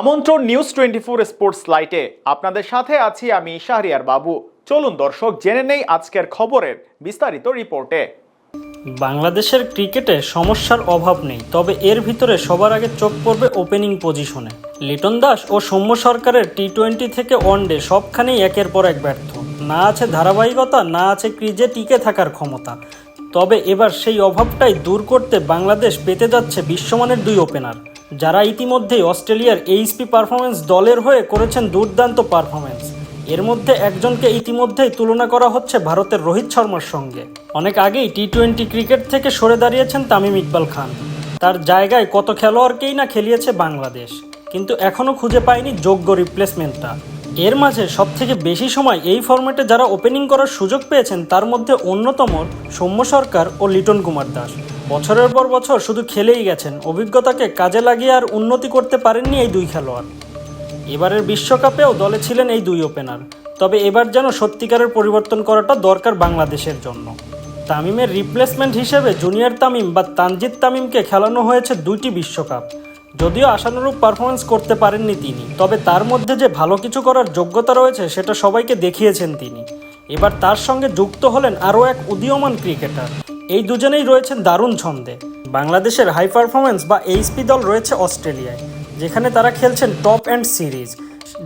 আমন্ত্রণ news twenty four sports লাইটে আপনাদের সাথে আছি আমি শাহরিয়ার বাবু। চলুন দর্শক, জেনে নেই আজকের খবরের বিস্তারিত রিপোর্টে। বাংলাদেশের ক্রিকেটে সমস্যার অভাব নেই, তবে এর ভিতরে সবার আগে চোখ পড়বে ওপেনিং পজিশনে লিটন দাস ও সৌম্য সরকারের টি টোয়েন্টি থেকে ওয়ানডে সবখানেই একের পর এক ব্যর্থ। না আছে ধারাবাহিকতা, না আছে ক্রিজে টিকে থাকার ক্ষমতা। তবে এবার সেই অভাবটাই দূর করতে বাংলাদেশ পেতে যাচ্ছে বিশ্বমানের দুই ওপেনার যারা ইতিমধ্যেই অস্ট্রেলিয়ার এইচপি পারফরমেন্স দলের হয়ে করেছেন দুর্দান্ত পারফরমেন্স এর মধ্যে একজনকে ইতিমধ্যেই তুলনা করা হচ্ছে ভারতের রোহিত শর্মার সঙ্গে। অনেক আগেই টি টোয়েন্টি ক্রিকেট থেকে সরে দাঁড়িয়েছেন তামিম ইকবাল খান। তার জায়গায় কত খেলোয়াড়কেই না খেলিয়েছে বাংলাদেশ। কিন্তু এখনও খুঁজে পায়নি যোগ্য রিপ্লেসমেন্টটা। এর মাঝে সবথেকে বেশি সময় এই ফরম্যাটে যারা ওপেনিং করার সুযোগ পেয়েছেন, তার মধ্যে অন্যতম সৌম্য সরকার ও লিটন কুমার দাস। বছরের পর বছর শুধু খেলেই গেছেন। অভিজ্ঞতাকে কাজে লাগিয়ে আর উন্নতি করতে পারেননি এই দুই খেলোয়াড়। এবারের বিশ্বকাপেও দলে ছিলেন এই দুই ওপেনার। তবে এবার যেন সত্যিকারের পরিবর্তন করাটা দরকার বাংলাদেশের জন্য। তামিমের রিপ্লেসমেন্ট হিসেবে জুনিয়র তামিম বা তানজিদ তামিমকে খেলানো হয়েছে দুইটি বিশ্বকাপ। যদিও আশানুরূপ পারফরমেন্স করতে পারেননি তিনি, তবে তার মধ্যে যে ভালো কিছু করার যোগ্যতা রয়েছে সেটা সবাইকে দেখিয়েছেন তিনি। এবার তার সঙ্গে যুক্ত হলেন আরও এক উদীয়মান ক্রিকেটার। এই দুজনেই রয়েছেন দারুণ ছন্দে। বাংলাদেশের হাই পারফরমেন্স বা এইচপি দল রয়েছে অস্ট্রেলিয়ায়, যেখানে তারা খেলছেন টপ অ্যান্ড সিরিজ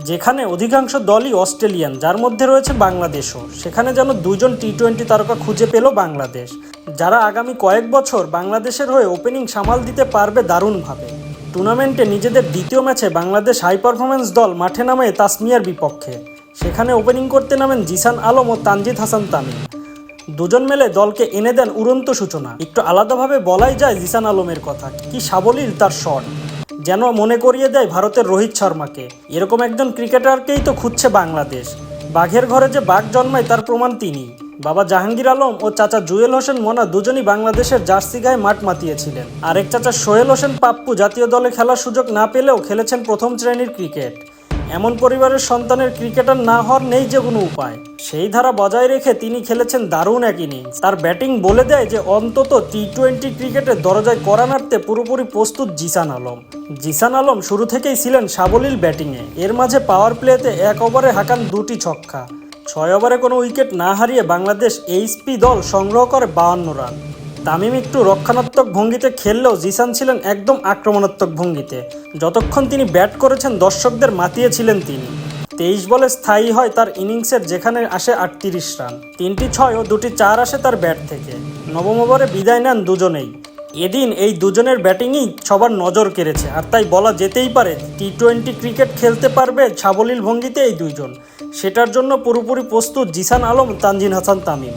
যেখানে অধিকাংশ দলই অস্ট্রেলিয়ান, যার মধ্যে রয়েছে বাংলাদেশও। সেখানে যেন দুজন টি টোয়েন্টি তারকা খুঁজে পেল বাংলাদেশ, যারা আগামী কয়েক বছর বাংলাদেশের হয়ে ওপেনিং সামাল দিতে পারবে দারুণভাবে। টুর্নামেন্টে নিজেদের দ্বিতীয় ম্যাচে বাংলাদেশ হাই পারফরমেন্স দল মাঠে নামে তাসমিয়ার বিপক্ষে। সেখানে ওপেনিং করতে নামেন জিসান আলম ও তানজিদ হাসান তামিম। দুজন মেলে দলকে এনে দেন উড়ন্ত সূচনা। একটু আলাদাভাবে বলাই যায় জিসান আলমের কথা, কি সাবলীল তার শট। যেন মনে করিয়ে দেয় ভারতের রোহিত শর্মাকে। এরকম একজন ক্রিকেটারকেই তো খুঁজছে বাংলাদেশ। বাঘের ঘরে যে বাঘ জন্মায় তার প্রমাণ তিনি। বাবা জাহাঙ্গীর আলম ও চাচা জুয়েল হোসেন মোনা দুজনই বাংলাদেশের জার্সি গায়ে মাঠ মাতিয়েছিলেন। আরেক চাচা সোহেল হোসেন পাপ্পু জাতীয় দলে খেলার সুযোগ না পেলেও খেলেছেন প্রথম শ্রেণির ক্রিকেট। এমন পরিবারের সন্তানের ক্রিকেটার না হওয়ার নেই যে কোনো উপায়। সেই ধারা বজায় রেখে তিনি খেলেছেন দারুণ এক ইনিংস। তার ব্যাটিং বলে দেয় যে অন্তত টি টোয়েন্টি ক্রিকেটের দরজায় করা নাড়তে পুরোপুরি প্রস্তুত জিসান আলম। জিসান আলম শুরু থেকেই ছিলেন সাবলীল ব্যাটিংয়ে। এর মাঝে পাওয়ার প্লেতে এক ওভারে হাঁকান দুটি ছক্কা। ছয় ওভারে কোনো উইকেট না হারিয়ে বাংলাদেশ এইচপি দল সংগ্রহ করে বাহান্ন রান। তামিম একটু রক্ষণাত্মক ভঙ্গিতে খেললেও জিসান ছিলেন একদম আক্রমণাত্মক ভঙ্গিতে। যতক্ষণ তিনি ব্যাট করেছেন, দর্শকদের মাতিয়েছিলেন তিনি। তেইশ বলে স্থায়ী হয় তার ইনিংসের যেখানে আসে আটত্রিশ রান। তিনটি ছয় ও দুটি চার আসে তার ব্যাট থেকে। নবম ওভারে বিদায় নেন দুজনেই। এদিন এই দুজনের ব্যাটিংই সবার নজর কেড়েছে, আর তাই বলা যেতেই পারে টি টোয়েন্টি ক্রিকেট খেলতে পারবে সাবলীল ভঙ্গিতে এই দুইজন। সেটার জন্য পুরোপুরি প্রস্তুত জিসান আলম, তানজিন হাসান, তামিম।